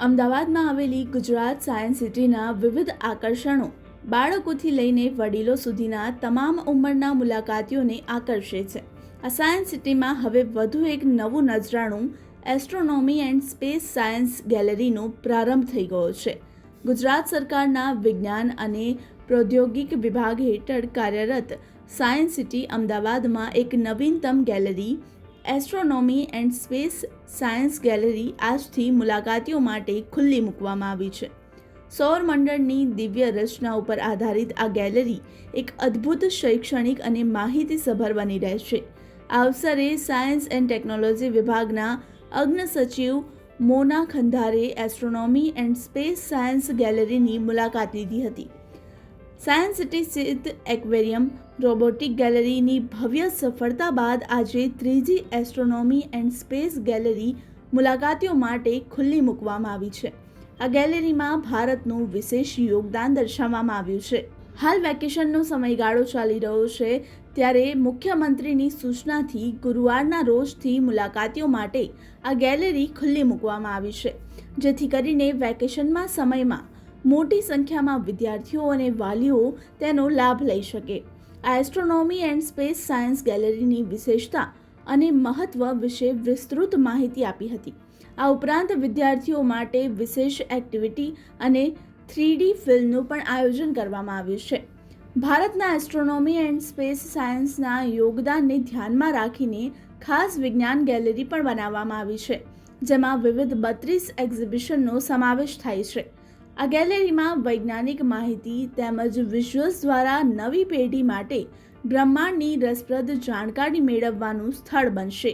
અમદાવાદમાં આવેલી ગુજરાત સાયન્સ સિટીના વિવિધ આકર્ષણો બાળકોથી લઈને વડીલો સુધીના તમામ ઉંમરના મુલાકાતીઓને આકર્ષે છે. આ સાયન્સ સિટીમાં હવે વધુ એક નવું નજરાણું એસ્ટ્રોનોમી એન્ડ સ્પેસ સાયન્સ ગેલેરીનો પ્રારંભ થઈ ગયો છે. ગુજરાત સરકારના વિજ્ઞાન અને પ્રૌદ્યોગિક વિભાગ હેઠળ કાર્યરત સાયન્સ સિટી અમદાવાદમાં એક નવીનતમ gallery astronomy and space science gallery આજથી મુલાકાતીઓ માટે ખુલ્લી મૂકવામાં આવી છે. સૌરમંડળની દિવ્ય રચના ઉપર આધારિત આ ગેલેરી એક અદ્ભુત શૈક્ષણિક અને માહિતીસભર બની રહેશે. આ અવસરે સાયન્સ એન્ડ ટેકનોલોજી વિભાગના અગ્ન સચિવ Mona Khandhare astronomy and space science ગેલેરીની મુલાકાત લીધી હતી. સાયન્સ સિટી સ્થિત એક્વેરિયમ રોબોટિક ગેલેરીની ભવ્ય સફળતા બાદ આજે ત્રીજી એસ્ટ્રોનોમી એન્ડ સ્પેસ ગેલેરી મુલાકાતીઓ માટે ખુલ્લી મૂકવામાં આવી છે. આ ગેલેરીમાં ભારતનું વિશેષ યોગદાન દર્શાવવામાં આવ્યું છે. હાલ વેકેશનનો સમયગાળો ચાલી રહ્યો છે ત્યારે મુખ્યમંત્રીની સૂચનાથી ગુરુવારના રોજથી મુલાકાતીઓ માટે આ ગેલેરી ખુલ્લી મૂકવામાં આવી છે. જેથી કરીને વેકેશનમાં સમયમાં મોટી સંખ્યામાં વિદ્યાર્થીઓ અને વાલીઓ તેનો લાભ લઈ શકે. એસ્ટ્રોનોમી એન્ડ સ્પેસ સાયન્સ ગેલેરીની વિશેષતા અને મહત્વ વિશે વિસ્તૃત માહિતી આપી હતી. આ ઉપરાંત વિદ્યાર્થીઓ માટે વિશેષ એક્ટિવિટી અને થ્રીડી ફિલ્મનું પણ આયોજન કરવામાં આવ્યું છે. ભારતના એસ્ટ્રોનોમી એન્ડ સ્પેસ સાયન્સના યોગદાનને ધ્યાનમાં રાખીને ખાસ વિજ્ઞાન ગેલેરી પણ બનાવવામાં આવી છે, જેમાં વિવિધ બત્રીસ એક્ઝિબિશનનો સમાવેશ થાય છે. આ ગેલેરીમાં વૈજ્ઞાનિક માહિતી તેમજ વિઝ્યુઅલ્સ દ્વારા નવી પેઢી માટે બ્રહ્માંડની રસપ્રદ જાણકારી મેળવવાનું સ્થળ બનશે.